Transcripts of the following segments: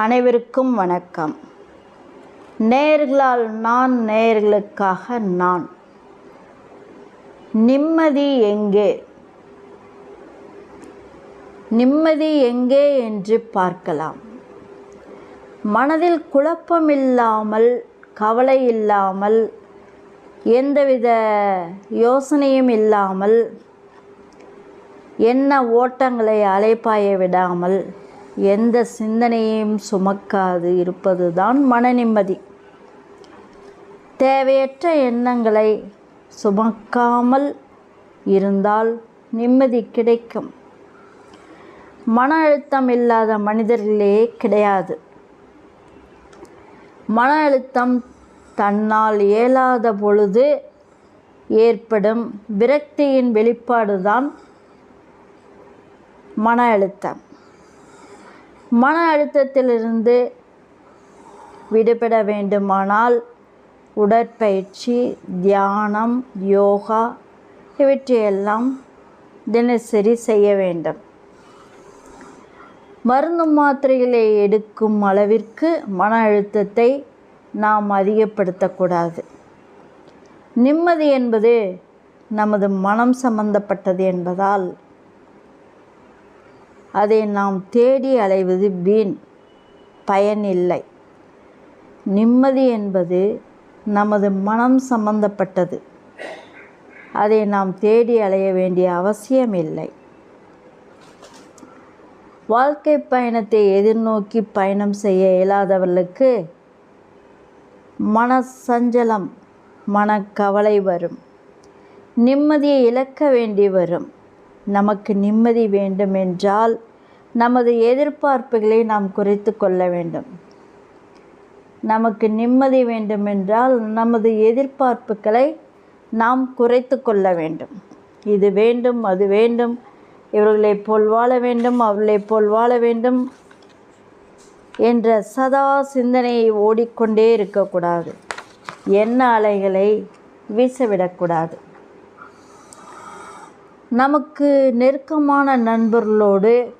அனைவருக்கும் வணக்கம். நேர்களால் நான் நேர்களுக்காக நான். நிம்மதி எங்கே? நிம்மதி எங்கே என்று பார்க்கலாம். மனதில் குழப்பமில்லாமல் கவலை இல்லாமல் எந்தவித யோசனையும் இல்லாமல் என்ன ஓட்டங்களை அலைப்பாய விடாமல் எந்த சிந்தனையையும் சுமக்காது இருப்பதுதான் மன நிம்மதி. தேவையற்ற எண்ணங்களை சுமக்காமல் இருந்தால் நிம்மதி கிடைக்கும். மன அழுத்தம் இல்லாத மனிதர்களே கிடையாது. மன அழுத்தம் தன்னால் இயலாத பொழுது ஏற்படும் விரக்தியின் வெளிப்பாடுதான் மன அழுத்தம். மன அழுத்தத்திலிருந்து விடுபட வேண்டுமானால் உடற்பயிற்சி தியானம் யோகா இவற்றையெல்லாம் தினசரி செய்ய வேண்டும். மருந்து மாத்திரைகளை எடுக்கும் அளவிற்கு மன அழுத்தத்தை நாம் அதிகப்படுத்தக்கூடாது. நிம்மதி என்பது நமது மனம் சம்பந்தப்பட்டது என்பதால் அதை நாம் தேடி அலைவது வீண். பயனில்லை. நிம்மதி என்பது நமது மனம் சம்பந்தப்பட்டது. அதை நாம் தேடி அலைய வேண்டிய அவசியம் இல்லை வாழ்க்கை பயணத்தை எதிர்நோக்கி பயணம் செய்ய இயலாதவர்களுக்கு மன சஞ்சலம் மனக்கவலை வரும். நிம்மதியை இழக்க வேண்டி வரும். நமக்கு நிம்மதி வேண்டும் என்றால் நமது எதிர்பார்ப்புகளை நாம் குறைத்து கொள்ள வேண்டும். நமக்கு நிம்மதி வேண்டுமென்றால் நமது எதிர்பார்ப்புகளை நாம் குறைத்து கொள்ள வேண்டும். இது வேண்டும் அது வேண்டும். இவர்களை போல் வாழ வேண்டும் அவர்களை போல் வாழ வேண்டும் என்ற சதா சிந்தனையை ஓடிக்கொண்டே இருக்கக்கூடாது. எண்ண அலைகளை வீசவிடக்கூடாது. நமக்கு நெருக்கமான நண்பர்களோடு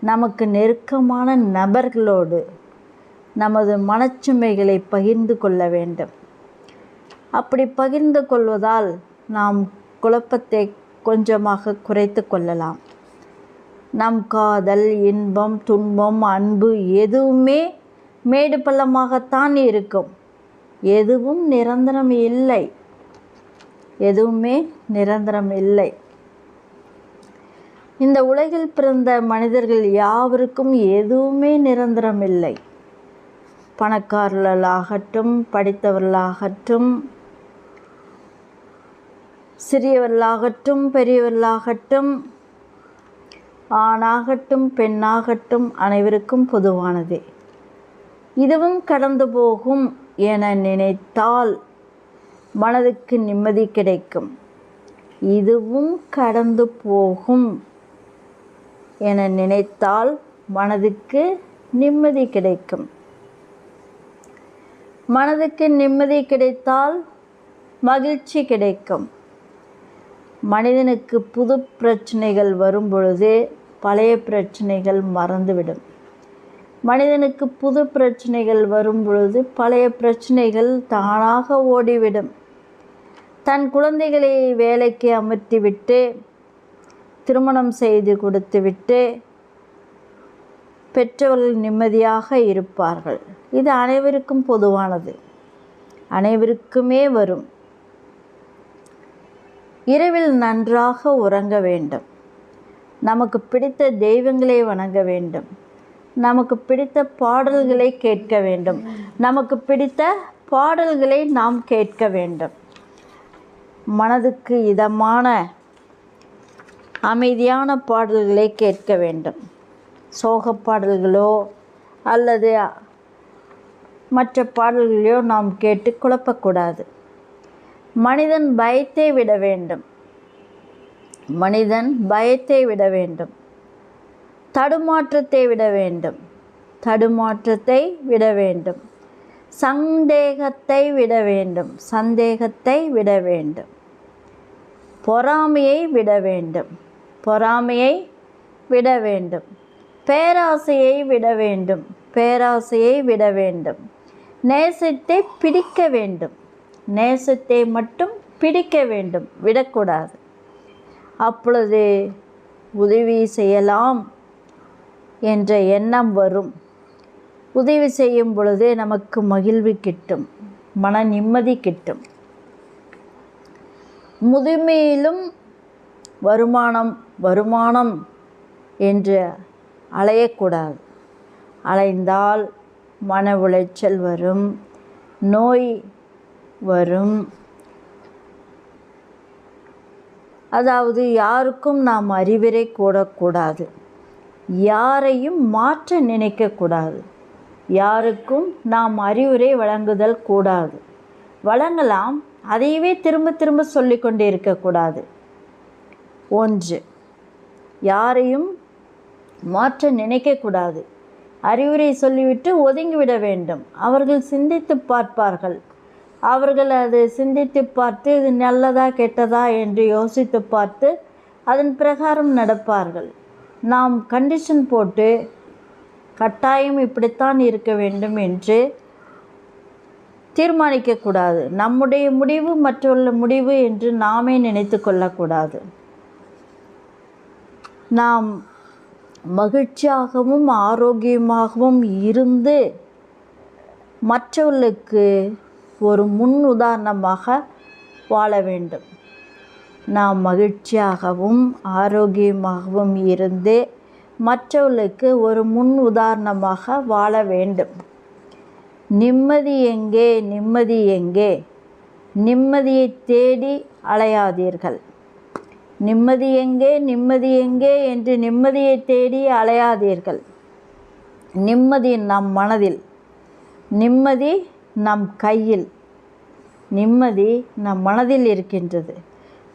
நமக்கு நெருக்கமான நபர்களோடு நமது மனச்சுமைகளை பகிர்ந்து கொள்ள வேண்டும். அப்படி பகிர்ந்து கொள்வதால் நாம் குழப்பத்தை கொஞ்சமாக குறைத்து கொள்ளலாம். நம் காதல் இன்பம் துன்பம் அன்பு எதுவுமே மேடு பள்ளமாகத்தான் இருக்கும். எதுவும் நிரந்தரம் இல்லை. எதுவுமே நிரந்தரம் இல்லை. இந்த உலகில் பிறந்த மனிதர்கள் யாவருக்கும் எதுவுமே நிரந்தரம் இல்லை. பணக்காரர்களாகட்டும் படித்தவர்களாகட்டும் சிறியவர்களாகட்டும் பெரியவர்களாகட்டும் ஆணாகட்டும் பெண்ணாகட்டும் அனைவருக்கும் பொதுவானதே. இதுவும் கடந்து போகும் என நினைத்தால் மனதுக்கு நிம்மதி கிடைக்கும். இதுவும் கடந்து போகும் என நினைத்தால் மனதுக்கு நிம்மதி கிடைக்கும். மனதுக்கு நிம்மதி கிடைத்தால் மகிழ்ச்சி கிடைக்கும். மனிதனுக்கு புது பிரச்சனைகள் வரும் பொழுது பழைய பிரச்சனைகள் மறந்துவிடும். மனிதனுக்கு புது பிரச்சனைகள் வரும் பொழுது பழைய பிரச்சனைகள் தானாக ஓடிவிடும். தன் குழந்தைகளை வேலைக்கு அமர்த்திவிட்டு திருமணம் செய்து கொடுத்துவிட்டு பெற்றவர்கள் நிம்மதியாக இருப்பார்கள். இது அனைவருக்கும் பொதுவானது. அனைவருக்குமே வரும். இரவில் நன்றாக உறங்க வேண்டும். நமக்கு பிடித்த தெய்வங்களை வணங்க வேண்டும். நமக்கு பிடித்த பாடல்களை கேட்க வேண்டும். நமக்கு பிடித்த பாடல்களை நாம் கேட்க வேண்டும். மனதுக்கு இதமான அமைதியான பாடல்களை கேட்க வேண்டும். சோக பாடல்களோ அல்லது மற்ற பாடல்களையோ நாம் கேட்டு குழப்பக்கூடாது. மனிதன் பயத்தை விட வேண்டும். மனிதன் பயத்தை விட வேண்டும். தடுமாற்றத்தை விட வேண்டும். தடுமாற்றத்தை விட வேண்டும். சந்தேகத்தை விட வேண்டும். சந்தேகத்தை விட வேண்டும். பொறாமையை விட வேண்டும். பொறாமையை விட வேண்டும். பேராசையை விட வேண்டும். பேராசையை விட வேண்டும். நேசத்தை பிடிக்க வேண்டும். நேசத்தை மட்டும் பிடிக்க வேண்டும். விடக்கூடாது. அப்பொழுது உதவி செய்யலாம் என்ற எண்ணம் வரும். உதவி செய்யும் பொழுது நமக்கு மகிழ்வு கிட்டும். மன நிம்மதி கிட்டும். முதுமையிலும் வருமானம் வருமானம் என்று அலையக்கூடாது. அலைந்தால் மன உளைச்சல் வரும் நோய் வரும். அதாவது யாருக்கும் நாம் அறிவுரை கூடக்கூடாது. யாரையும் மாற்ற நினைக்கக்கூடாது. யாருக்கும் நாம் அறிவுரை வழங்குதல் கூடாது. வழங்கலாம் அதையவே திரும்ப திரும்ப சொல்லிக்கொண்டே இருக்கக்கூடாது. ஒன்று யாரையும் மாற்ற நினைக்கக்கூடாது. அறிவுரை சொல்லிவிட்டு ஒதுங்கிவிட வேண்டும். அவர்கள் சிந்தித்து பார்ப்பார்கள். அவர்கள் அது சிந்தித்து பார்த்து இது நல்லதா கெட்டதா என்று யோசித்து பார்த்து அதன் பிரகாரம் நடப்பார்கள். நாம் கண்டிஷன் போட்டு கட்டாயம் இப்படித்தான் இருக்க வேண்டும் என்று தீர்மானிக்கக்கூடாது. நம்முடைய முடிவு மற்றவர்கள் முடிவு என்று நாமே நினைத்து கொள்ளக்கூடாது. நாம் மகிழ்ச்சியாகவும் ஆரோக்கியமாகவும் இருந்து மற்றவர்களுக்கு ஒரு முன் உதாரணமாக வாழ வேண்டும். நாம் மகிழ்ச்சியாகவும் ஆரோக்கியமாகவும் இருந்து மற்றவர்களுக்கு ஒரு முன் உதாரணமாக வாழ வேண்டும். நிம்மதி எங்கே நிம்மதி எங்கே? நிம்மதியை தேடி அலையாதீர்கள். நிம்மதி எங்கே நிம்மதி எங்கே என்று நிம்மதியை தேடி அலையாதீர்கள். நிம்மதி நம் மனதில். நிம்மதி நம் கையில். நிம்மதி நம் மனதில் இருக்கின்றது.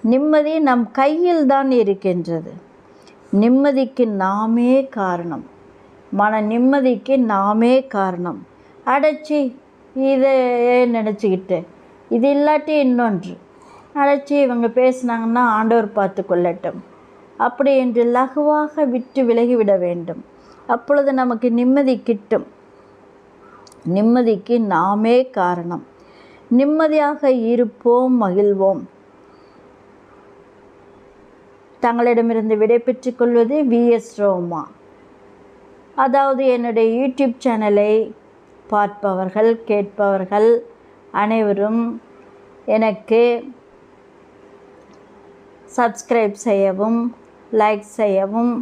நிம்மதி நம் கையில் தான் இருக்கின்றது. நிம்மதிக்கு நாமே காரணம். மன நிம்மதிக்கு நாமே காரணம். அடைச்சி இதை நினச்சிக்கிட்டு? இது இல்லாட்டி இன்னொன்று. அழைச்சி இவங்க பேசினாங்கன்னா ஆண்டவர் பார்த்து கொள்ளட்டும். அப்படி என்று லகுவாக விட்டு விலகிவிட வேண்டும். அப்பொழுது நமக்கு நிம்மதி கிட்டும். நிம்மதிக்கு நாமே காரணம். நிம்மதியாக இருப்போம் மகிழ்வோம். தங்களிடமிருந்து விடை கொள்வது விஎஸ் ரோமா. அதாவது என்னுடைய யூடியூப் சேனலை பார்ப்பவர்கள் கேட்பவர்கள் அனைவரும் எனக்கு சப்ஸ்கிரைப் செய்யவும் லைக் செய்யவும்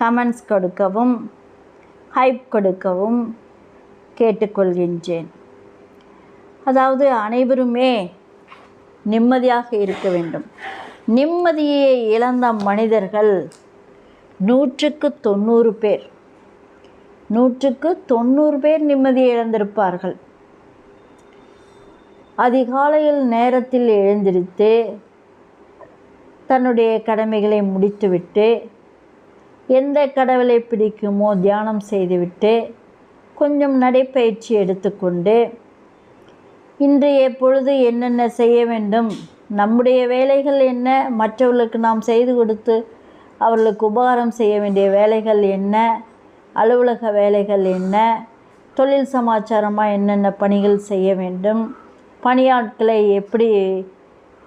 கமெண்ட்ஸ் கொடுக்கவும் ஹைப் கொடுக்கவும் கேட்டுக்கொள்கின்றேன். அதாவது அனைவருமே நிம்மதியாக இருக்க வேண்டும். நிம்மதியை இழந்த மனிதர்கள் நூற்றுக்கு தொண்ணூறு பேர். நூற்றுக்கு தொண்ணூறு பேர் நிம்மதியை இழந்திருப்பார்கள். அதிகாலையில் நேரத்தில் எழுந்திருத்து தன்னுடைய கடமைகளை முடித்துவிட்டு எந்த கடவுளை பிடிக்குமோ தியானம் செய்துவிட்டு கொஞ்சம் நடைப்பயிற்சி எடுத்துக்கொண்டு இன்றைய பொழுது என்னென்ன செய்ய வேண்டும் நம்முடைய வேலைகள் என்ன மற்றவர்களுக்கு நாம் செய்து கொடுத்து அவர்களுக்கு உபகாரம் செய்ய வேண்டிய வேலைகள் என்ன அலுவலக வேலைகள் என்ன? தொழில் சமாச்சாரமாக என்னென்ன பணிகள் செய்ய வேண்டும்? பணியாட்களை எப்படி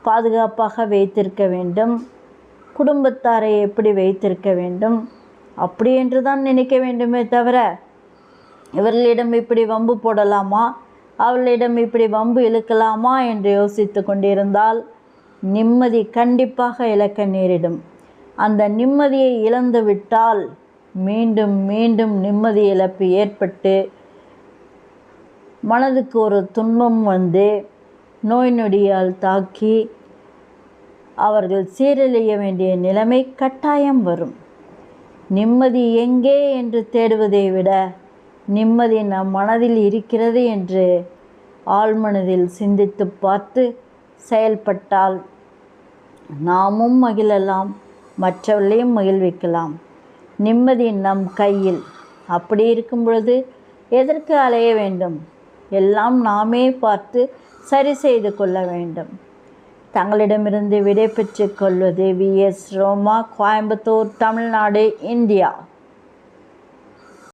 பாதுகாப்பாக வைத்திருக்க வேண்டும்? குடும்பத்தாரை எப்படி வைத்திருக்க வேண்டும்? அப்படி என்று தான் நினைக்க வேண்டுமே தவிர இவர்களிடம் இப்படி வம்பு போடலாமா? அவர்களிடம் இப்படி வம்பு இழுக்கலாமா? என்று யோசித்து கொண்டிருந்தால் நிம்மதி கண்டிப்பாக இழக்க நேரிடும். அந்த நிம்மதியை இழந்து விட்டால் மீண்டும் மீண்டும் நிம்மதி இழப்பு ஏற்பட்டு மனதுக்கு ஒரு துன்பம் வந்து நோய் நொடியால் தாக்கி அவர்கள் சீரழிய வேண்டிய நிலைமை கட்டாயம் வரும். நிம்மதி எங்கே என்று தேடுவதை விட நிம்மதி நம் மனதில் இருக்கிறது என்று ஆழ்மனதில் சிந்தித்து பார்த்து செயல்பட்டால் நாமும் மகிழலாம் மற்றவர்களையும் மகிழ்விக்கலாம். நிம்மதி நம் கையில். அப்படி இருக்கும் பொழுது எதற்கு அலைய வேண்டும்? எல்லாம் நாமே பார்த்து சரி செய்து கொள்ள வேண்டும். தங்களிடமிருந்து விடை பெற்றுக் கொள்வது விஎஸ் ரோமா கோயம்புத்தூர் தமிழ்நாடு இந்தியா.